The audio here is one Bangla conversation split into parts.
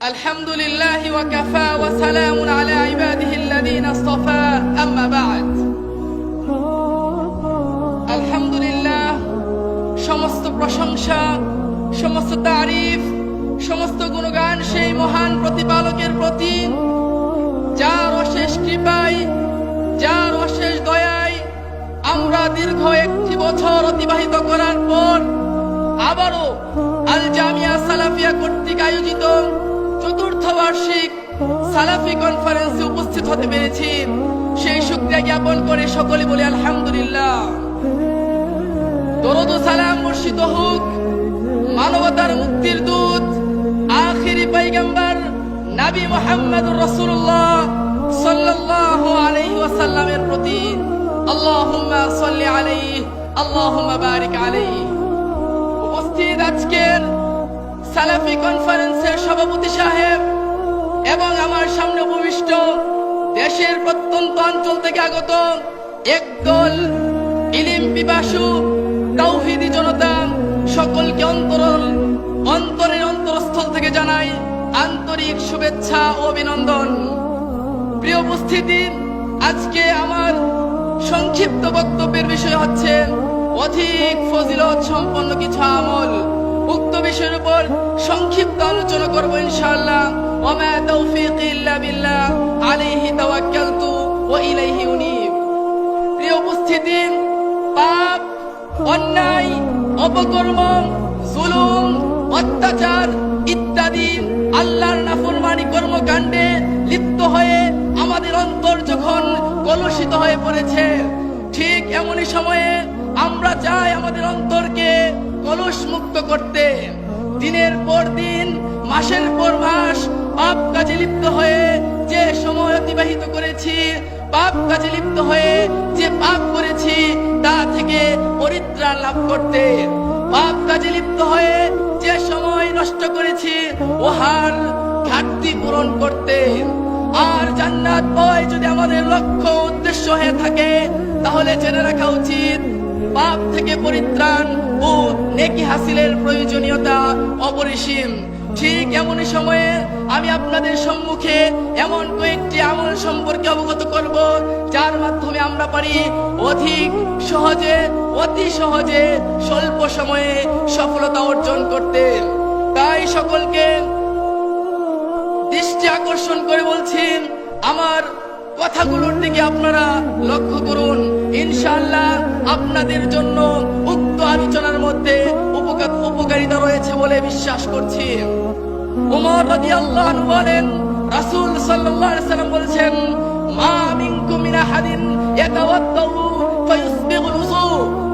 الحمد لله وكفى وسلام على عباده الذين اصطفى أما بعد আলহামদুলিল্লাহ সমস্ত প্রশংসা সমস্ত তারিফ সমস্ত গুণগান সেই মহান প্রতিপালকের প্রতি যার অশেষ কৃপায় যার অশেষ দয়ায় আমরা দীর্ঘ একটি বছর অতিবাহিত করার পর আবারও আল জামিয়া সালাফিয়া কর্তৃক আয়োজিত চতুর্থ বার্ষিক সালাফি কনফারেন্সে উপস্থিত হতে পেরেছি। সেই শুক্রিয়া জ্ঞাপন করে সকলে বলে আলহামদুলিল্লাহ। দরদ সালাম বর্ষিত হোক। মানবতার মুক্তির দূত, আখিরি পাইগাম্বার নবী মোহাম্মদুর রাসূলুল্লাহ সাল্লাল্লাহু আলাইহি ওয়াসাল্লামের প্রতি আল্লাহুম্মা সাল্লি আলাইহি, আল্লাহুম্মা বারিক আলাইহি। উপস্থিত আজকের সালাফি কনফারেন্সের সভাপতি সাহেব এবং আমার সামনে উপবিষ্ট দেশের প্রত্যন্ত অঞ্চল থেকে আগত একদল ইলিম পিপাসু তাওহিদি জনতা সকলকে অন্তর অন্তরের অন্তরস্থল থেকে জানাই আন্তরিক শুভেচ্ছা ও অভিনন্দন। প্রিয় উপস্থিতি, আজকে আমার সংক্ষিপ্ত বক্তব্যের বিষয় হচ্ছে অধিক ফজিলত সম্পন্ন কিছু আমল। উক্ত বিষয়ের উপর সংক্ষিপ্ত আলোচনা করব ইনশাআল্লাহ। ওমা ইল্লা বিল্লাহ, আলাইহি তাওয়াক্কালতু ওয়া ইলাইহি উনীব। প্রিয় উপস্থিতি, পাপ, অন্যায়, অপকর্ম, জুলুম, অত্যাচার ইত্যাদি আল্লাহর নাফরমানি কর্মকাণ্ডে লিপ্ত হয়ে আমাদের অন্তর যখন কলুষিত হয়ে পড়েছে, ঠিক এমনই সময়ে আমরা চাই আমাদের অন্তরকে কলুষ মুক্ত করতে, দিনের পর দিন, মাসের পর মাস পাপ কাজে লিপ্ত হয়ে যে সময় অতিবাহিত করেছি, পাপ কাজে লিপ্ত হয়ে যে পাপ করেছি, তা থেকে পরিত্রাণ লাভ করতে, পাপ কাজে লিপ্ত হয়ে যে সময় নষ্ট করেছি, ওহার ঘাটতি পূরণ করতে। আর জান্নাত পাওয়াই যদি আমাদের লক্ষ্য উদ্দেশ্য হয়ে থাকে, তাহলে জেনে রাখা উচিত পাপ থেকে পরিত্রাণ ও নেকি হাসিলের প্রয়োজনীয়তা অপরিসীম। ঠিক এমনই সময়ে আমি আপনাদের সম্মুখে এমন কয়েকটি আমল সম্পর্কে অবগত করব, যার মাধ্যমে আমরা পারি অধিক সহজে, অতি সহজে স্বল্প সময়ে সফলতা অর্জন করতে। তাই সকলকে দৃষ্টি আকর্ষণ করে বলছেন আমার কথাগুলোর দিকে আপনারা লক্ষ্য করুন। ইনশাআল্লাহ আপনাদের জন্য উক্ত আলোচনার মধ্যে উপকার, উপকারিতা রয়েছে বলে বিশ্বাস করছি। উমর বলেন সাল্লাম মা উযু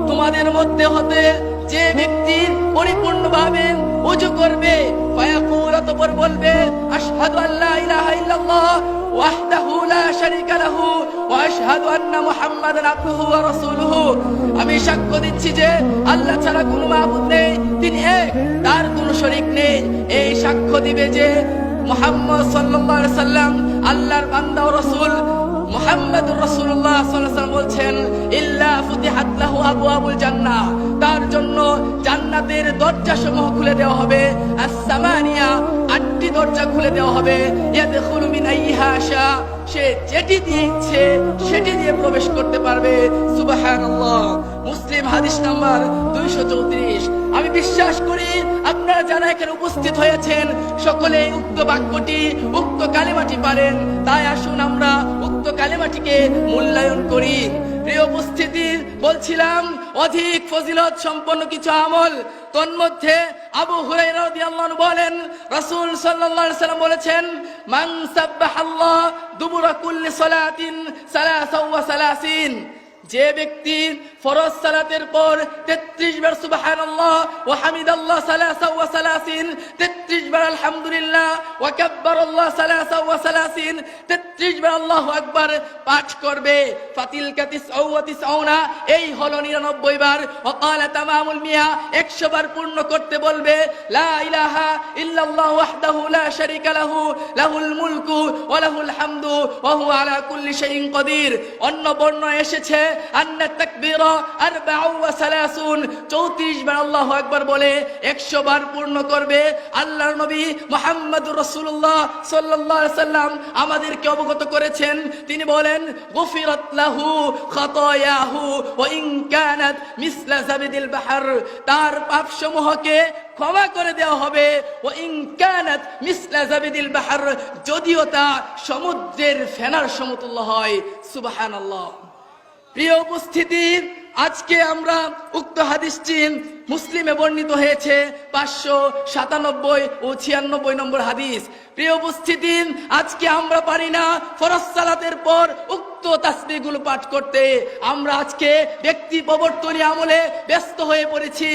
তোমাদের মধ্যে হতে যে ব্যক্তি পরিপূর্ণভাবে উজু করবে, ফায়াকুল বলবে, আশহাদু আল্লা ইলাহা ইল্লাল্লাহ। ওয়াহদাহু لا شريك له واشهد ان محمدا عبده ورسوله আমি সাক্ষ্য দিচ্ছি যে আল্লাহ ছাড়া কোনো মাবুদ নেই, তিনি এক, তার কোনো শরীক নেই। এই সাক্ষ্য দিবে যে মোহাম্মদ সাল্লাল্লাহু আলাইহি সাল্লাম আল্লাহর বান্দা ও রাসূল মুহাম্মাদুর রাসূলুল্লাহ বলছেন, ইল্লা ফুতিহাত লাহু আবওয়াবুল জান্নাহ। তার জন্য জান্নাতের দরজা সমূহ খুলে দেওয়া হবে। as-সামানিয়া আটটি দরজা খুলে দেওয়া হবে। ইয়াদখুলু মিন আইহা সে যেটি দিয়ে ইচ্ছে, সেটি দিয়ে প্রবেশ করতে পারবে। সুবহানাল্লাহ। মুসলিম হাদিস নাম্বার 234 আমি বিশ্বাস করি আপনারা যারা এখানে উপস্থিত হয়েছেন সকলে উক্ত বাক্যটি, উক্ত কালেমাটি পারেন। তাই আসুন আমরা কালেমাটিকে মূল্যায়ন করি। প্রিয় উপস্থিতি, বলছিলাম, অধিক ফজিলত সম্পন্ন কিছু আমল। তন্মধ্যে আবু হুরাইরাদিয়াল্লাহু বলেন, রাসূল সাল্লাল্লাহু আলাইহি সাল্লাম বলেছেন, মান সাব্বাহাল্লাহ দুবুরা কুল্লি সালাতিন সালাসা ওয়া সালাসিন। যে ব্যক্তি ফরজ সালাতের পর 33 বার সুবহানাল্লাহ ওয়া হামিদাল্লাহ সালাসা ওয়া সালাসিন 33 বার আলহামদুলিল্লাহ ওয়া কাব্বারাল্লাহ সালাসা ওয়া সালাসিন 33 বার আল্লাহু আকবার পাঠ করবে। ফাতিল কাতিস ওয়া তিসউনা এই হলো 99 বার। ওয়া ক্বালা তামামুল মিয়া 100 বার পূর্ণ করতে বলবে, লা ইলাহা ইল্লাল্লাহ ওয়াহদাহু লা শারীকা লাহু, লাহুল মুলকু ওয়া লাহুল হামদু, ওয়া হুয়া আলা কুল্লি শাইইন কদির। অন্য বর্ণ এসেছে, আন্না তাকবীরা আমাদেরকে অবগত করেছেন। তিনি বলেন তার পাপসমূহকে ক্ষমা করে দেওয়া হবে। ও ইনকানাত মিসলা জাবিদিল বাহার। যদিও তা সমুদ্রের ফেনার সমতুল্য হয়। সুবহানাল্লাহ। প্রিয় উপস্থিতি আজকে আমরা উক্ত হাদিসটি মুসলিমে বর্ণিত হয়েছে পাঁচশো সাতানব্বই ও ছিয়ানব্বই নম্বর হাদিস। প্রিয় উপস্থিতি আজকে আমরা পারি না ফরজ সালাতের পর উক্ত তাসবিগুলো পাঠ করতে। আমরা আজকে ব্যক্তি প্রবর্তনী আমলে ব্যস্ত হয়ে পড়েছি।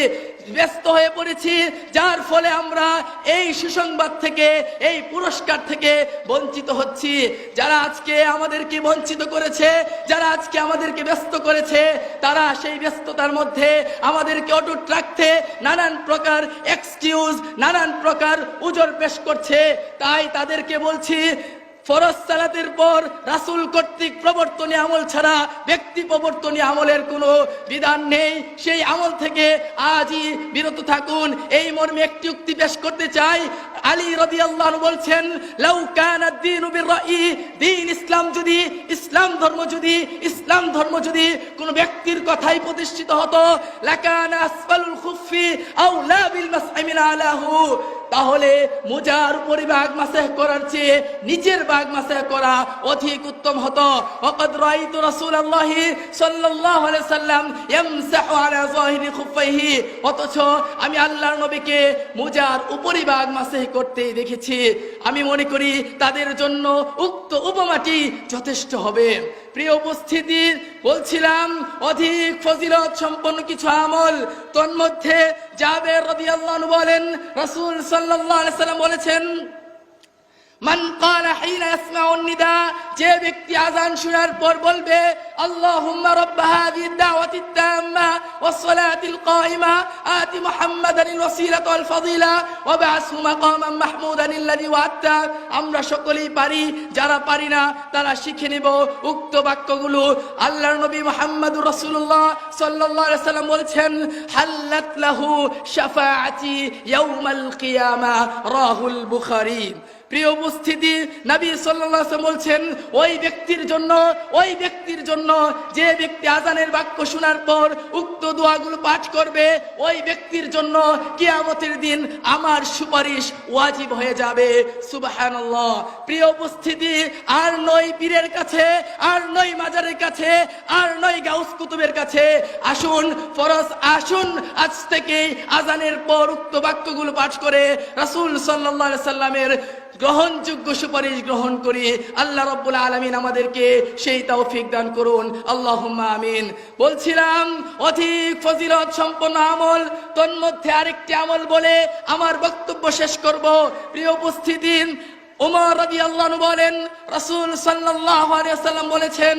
ব্যস্ত হয়ে পড়েছি, যার ফলে আমরা এই সুসংবাদ থেকে, এই পুরস্কার থেকে বঞ্চিত হচ্ছি। যারা আজকে আমাদেরকে বঞ্চিত করেছে, যারা আজকে আমাদেরকে ব্যস্ত করেছে, তারা সেই ব্যস্ততার মধ্যে আমাদেরকে অটুট রাখতে নানান প্রকার এক্সকিউজ নানান প্রকার উজোর পেশ করছে। তাই তাদেরকে বলছি ফরজ সালাতের পর রাসুল কর্তৃক প্রবর্তনী আমল ছাড়া ব্যক্তি প্রবর্তনী আমলের কোনো বিধান নেই। সেই আমল থেকে আজই বিরত থাকুন। এই মর্মে একটি উক্তি পেশ করতে চাই। আলী রদি আল্লাহ বলছেন দিন ইসলাম যদি, ইসলাম ধর্ম যদি, ইসলাম ধর্ম যদি কোন ব্যক্তির কথাই প্রতিষ্ঠিত হতো, লাকানা আসফালুল খুফি আও লা বিল মাসআমিন আলাহু। তাহলে মুজার উপরে বাঘ মাসেহ করার চেয়ে নিচের বাঘ মাসেহ করা অধিক উত্তম হতো। ওয়াকাদ রাআইতু রাসূলুল্লাহ সাল্লাল্লাহু আলাইহি সাল্লাম ইয়ামসাহু আলা যাহিরি খুফাইহি অথচ আমি আল্লাহর নবীকে মুজার উপরি বাঘ মাসেহ করতে দেখেছি। আমি মনে করি তাদের জন্য উক্ত উপমাটি যথেষ্ট হবে। প্রিয় উপস্থিতি, বলছিলাম, অধিক ফজিলত সম্পন্ন কিছু আমল, তন্মধ্যে জাবের আল্লাহ বলেন, রসুল সাল্লাহ বলেছেন যে ব্যক্তি আযান শোনার পর বলবে আমরা সকলেই পারি, যারা পারি না, তারা শিখে নেব উক্ত বাক্যগুলো। আল্লাহর নবী মুহাম্মদুর রাসূলুল্লাহ সাল্লাল্লাহু আলাইহি সাল্লাম বলেছেন, হাল্লাত লাহু শাফাআতি ইয়াউমাল কিয়ামা রাহুল বুখারী। প্রিয় উপস্থিতি, নবী আলাইহি বলছেন, ওই ব্যক্তির জন্য, ওই ব্যক্তির জন্য যে ব্যক্তি আজানের বাক্য শোনার পর উক্ত দোয়াগুলো পাঠ করবে, ওই ব্যক্তির জন্য কিয়ামতের দিন আমার সুপারিশ ওয়াজিব হয়ে যাবে। সুবহানাল্লাহ। প্রিয় উপস্থিতি, আর নয় পীরের কাছে, আর নয় মাজারের কাছে, আর নয় গাউস কুতুবের কাছে, আসুন, ফরজ আসুন, আজ থেকে আজানের পর উক্ত বাক্যগুলো পাঠ করে রাসূল আলাইহি সাল্লামের গ্রহণযোগ্য সুপারিশ গ্রহণ করি আল্লাহ রব্বুল আলমিন আমাদেরকে সেই তৌফিক দান করুন। আল্লাহ আমিন। বলছিলাম, অধিক ফজিলত সম্পন্ন আমল, তন্মধ্যে আরেকটি আমল বলে আমার বক্তব্য শেষ করব। প্রিয় উপস্থিতি উমর রাজি আল্লাহ বলেন, রসুল সাল্লাহ বলেছেন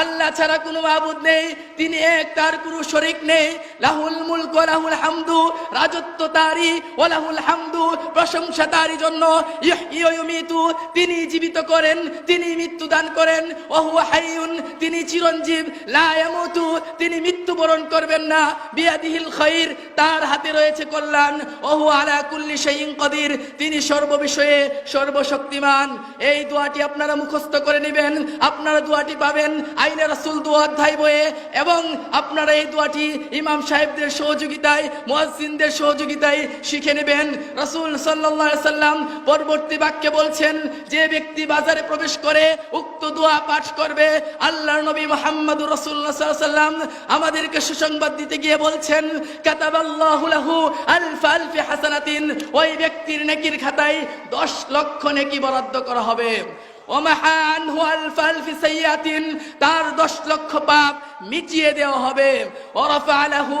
আল্লাহ ছাড়া কোনো মাবুদ নেই, তিনি এক, তার কোনো শরীক নেই। লাহুল মুলক লাহুল হামদু, রাজত্ব তারই ওয়া লাহুল হামদু, প্রশংসা তারই জন্য। ইহয়ি তিনি জীবিত করেন, তিনি মৃত্যু দান করেন। ওয়া হুয়া হাইয়ুন, তিনি চিরঞ্জীব। লা ইয়ামুতু, তিনি মৃত্যুবরণ করবেন না। বিয়াদিহিল খাইর, তার হাতে রয়েছে কল্যাণ। ওহু আলা কুল্লি শাইইন কদির, তিনি সর্ববিষয়ে সর্বশক্তিমান। এই দোয়াটি আপনারা মুখস্থ করে নেবেন, আপনারা দোয়াটি পাবেন। আইনে রাসূল দোয়া অধ্যায় বইয়ে এবং আপনারা এই দোয়াটি ইমাম সাহেবদের সহযোগিতায়, মুয়াজ্জিনদের সহযোগিতায় শিখে নেবেন। রাসূল আলাইহি সাল্লাম পরবর্তী বাক্যে বলছেন, যে ব্যক্তি বাজারে প্রবেশ করে উক্ত দোয়া পাঠ করবে আল্লাহ নবী মুহাম্মদুর রাসূলুল্লাহ সাল্লাল্লাহু সাল্লাম আমাদেরকে সুসংবাদ দিতে গিয়ে বলছেন, কাতাবাল্লাহু লাহু আলফ আলফি হাসানাতিন। ওই ব্যক্তির নেকির খাতায় 10 লক্ষ নেকি বরাদ্দ করা হবে। ওমাহা আনহু আলফ আলফি সাইয়াতিন, তার 10 লক্ষ পাপ মিটিয়ে দেওয়া হবে। ওরাফা লাহু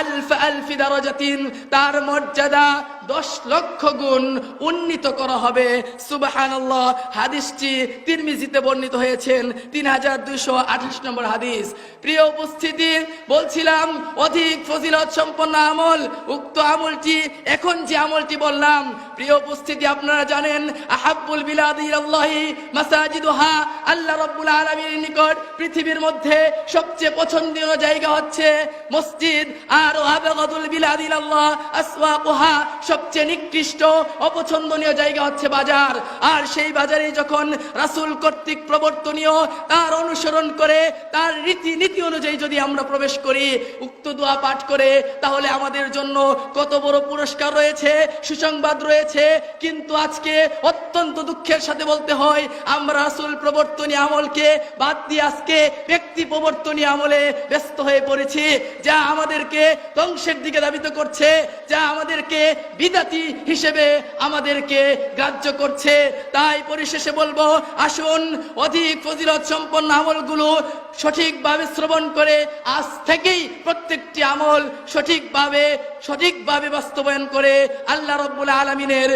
আলফ আলফি দারাজাতিন, তার মর্যাদা দশ লক্ষ গুণ উন্নীত করা হবে। সুবাহানাল্লাহ, হাদিসটি তিরমিজিতে বর্ণিত হয়েছেন, তিন হাজার দুইশো আঠাশ নম্বর হাদিস। প্রিয় উপস্থিতি, বলছিলাম, অধিক ফজিলত সম্পন্ন আমল, উক্ত আমলটি, এখন যে আমলটি বললাম, প্রিয় উপস্থিতি, আপনারা জানেন, আহাব্বুল বিলাদি আল্লাহি মাসাজিদুহা, আল্লাহ রব্বুল আলামিনের নিকট পৃথিবীর মধ্যে সবচেয়ে পছন্দীয় জায়গা হচ্ছে মসজিদ, আর আবেগদুল বিলাদি আল্লাহ আসওয়াকুহা সবচেয়ে নিকৃষ্ট, অপছন্দনীয় জায়গা হচ্ছে বাজার। আর সেই বাজারে যখন রাসূল কর্তৃক প্রবর্তনীয়, তার অনুসরণ করে, তার রীতি নীতি অনুযায়ী যদি আমরা প্রবেশ করি, উক্ত দোয়া পাঠ করে, তাহলে আমাদের জন্য কত বড় পুরস্কার রয়েছে, সুসংবাদ রয়েছে। কিন্তু আজকে অত্যন্ত দুঃখের সাথে বলতে হয়, আমরা রাসূল প্রবর্তনী আমলকে বাদ দিয়ে আজকে ব্যক্তি প্রবর্তনী আমলে ব্যস্ত হয়ে পড়েছি, যা আমাদেরকে ধ্বংসের দিকে ধাবিত করছে, যা আমাদেরকে বিদাতি হিসেবে আমাদেরকে গ্রাহ্য করছে। তাই পরিশেষে বলব, আসুন, অধিক ফজিলত সম্পন্ন আমলগুলো সঠিকভাবে শ্রবণ করে আজ থেকেই প্রত্যেকটি আমল সঠিকভাবে সঠিকভাবে বাস্তবায়ন করে আল্লাহ রব্বুল আলমিনের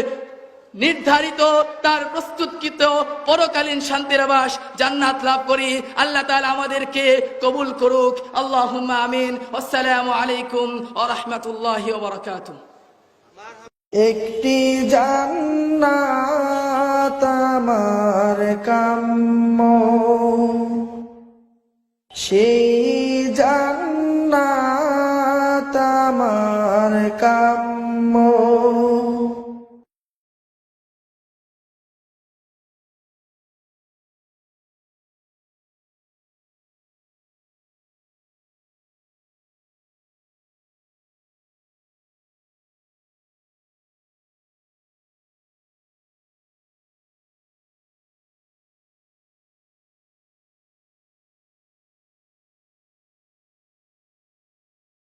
নির্ধারিত, তার প্রস্তুতকৃত পরকালীন শান্তির আবাস জান্নাত লাভ করি। আল্লাহ তাআলা আমাদেরকে কবুল করুক। আল্লাহ আমিন। আসসালামু আলাইকুম ও রহমতুল্লাহ বারকাতুহ। একটি জান্নাত আমার কাম্য। সেই জান্নাত আমার কাম্য।